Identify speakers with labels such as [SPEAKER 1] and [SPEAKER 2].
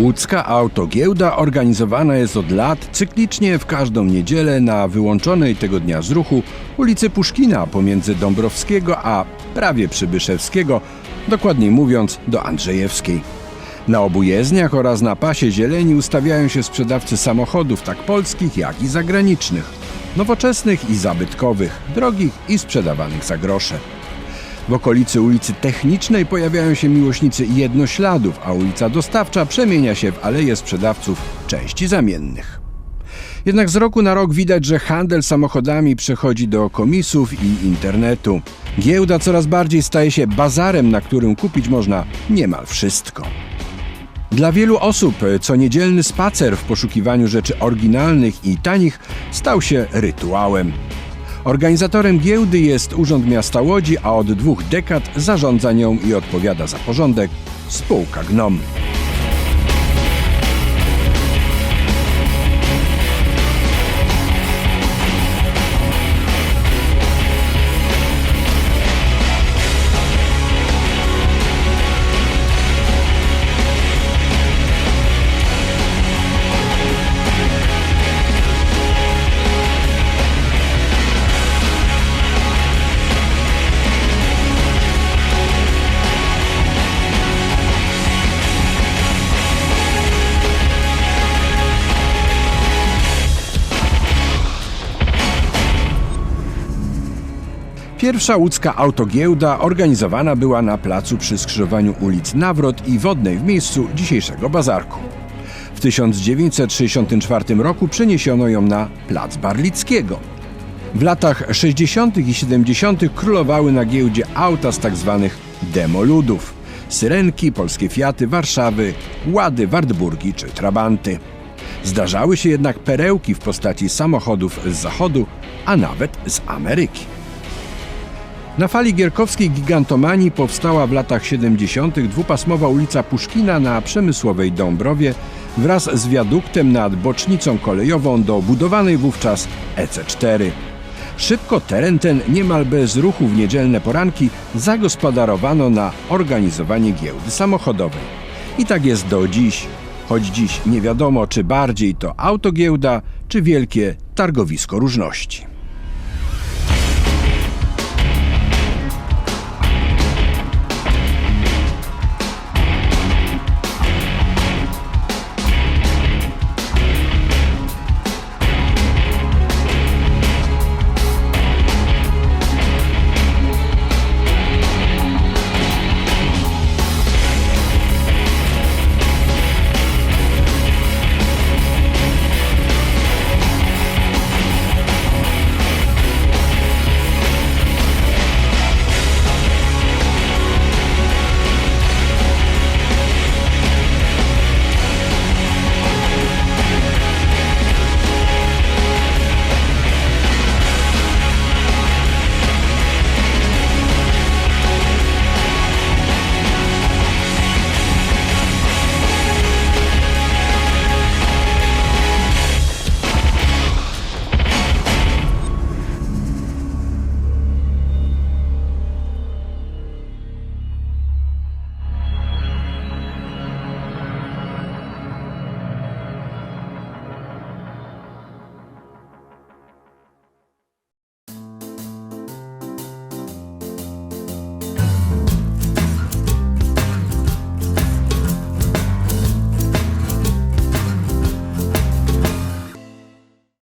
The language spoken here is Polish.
[SPEAKER 1] Łódzka Autogiełda organizowana jest od lat cyklicznie w każdą niedzielę na wyłączonej tego dnia z ruchu ulicy Puszkina pomiędzy Dąbrowskiego a prawie Przybyszewskiego, dokładniej mówiąc do Andrzejewskiej. Na obu jezdniach oraz na pasie zieleni ustawiają się sprzedawcy samochodów tak polskich jak i zagranicznych, nowoczesnych i zabytkowych, drogich i sprzedawanych za grosze. W okolicy ulicy Technicznej pojawiają się miłośnicy jednośladów, a ulica Dostawcza przemienia się w aleję sprzedawców części zamiennych. Jednak z roku na rok widać, że handel samochodami przechodzi do komisów i internetu. Giełda coraz bardziej staje się bazarem, na którym kupić można niemal wszystko. Dla wielu osób co niedzielny spacer w poszukiwaniu rzeczy oryginalnych i tanich stał się rytuałem. Organizatorem giełdy jest Urząd Miasta Łodzi, a od dwóch dekad zarządza nią i odpowiada za porządek spółka GNOM. Pierwsza łódzka autogiełda organizowana była na placu przy skrzyżowaniu ulic Nawrot i Wodnej w miejscu dzisiejszego bazarku. W 1964 roku przeniesiono ją na plac Barlickiego. W latach 60. i 70. królowały na giełdzie auta z tzw. demoludów. Syrenki, polskie Fiaty, Warszawy, Łady, Wartburgi czy Trabanty. Zdarzały się jednak perełki w postaci samochodów z zachodu, a nawet z Ameryki. Na fali gierkowskiej gigantomanii powstała w latach 70. dwupasmowa ulica Puszkina na Przemysłowej Dąbrowie wraz z wiaduktem nad bocznicą kolejową do budowanej wówczas EC4. Szybko teren ten niemal bez ruchu w niedzielne poranki zagospodarowano na organizowanie giełdy samochodowej. I tak jest do dziś, choć dziś nie wiadomo czy bardziej to autogiełda, czy wielkie targowisko różności.